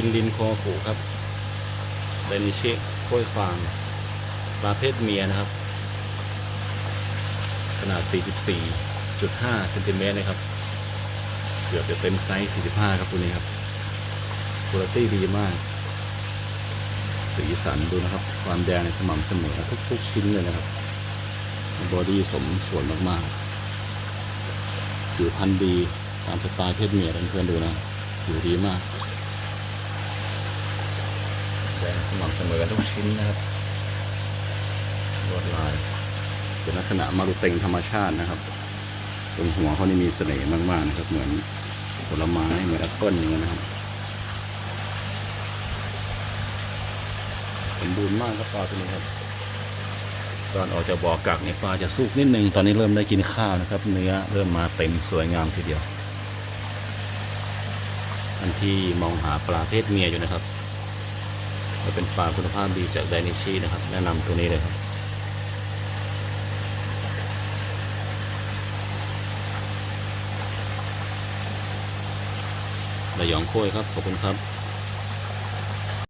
กินดินโคอผูครับไดนิเชกล้วยฟางปลาเพศเมียนะครับ ขนาด 44.5เซนติเมตรนะครับ เกือบจะเต็มไซส์ 45 ครับตัวนี้ครับคุณภาพดีมาก สีสันดูนะครับ ความแดงในสม่ำเสมอทุกๆชิ้นเลยนะครับบอดี้สมส่วนมากๆผิวพรรณดีตามสไตล์เพศเมียเพื่อนๆดูนะผิวดีมาก สม่ำเสมอทุกชิ้นนะครับลวดลาย เป็นลักษณะมารุเต็งธรรมชาตินะครับตรงหัวเขานี่มีเสน่ห์มากๆนะครับ เหมือนผลไม้เหมือนแอปเปิ้ลอย่างเงี้ยนะครับสมบูรณ์มากครับปลาตัวนี้ครับตอนออกจากบ่อกักเนี่ยปลาจะสุกนิดนึง ตอนนี้เริ่มได้กินข้าวนะครับ เนื้อเริ่มมาเต็มสวยงามทีเดียว อันที่มองหาปลาเพศเมียอยู่นะครับ จะเป็นปลาคุณภาพดีจากไดนิชีนะครับ แนะนำตัวนี้เลยครับระยองโค้ยครับ ขอบคุณครับ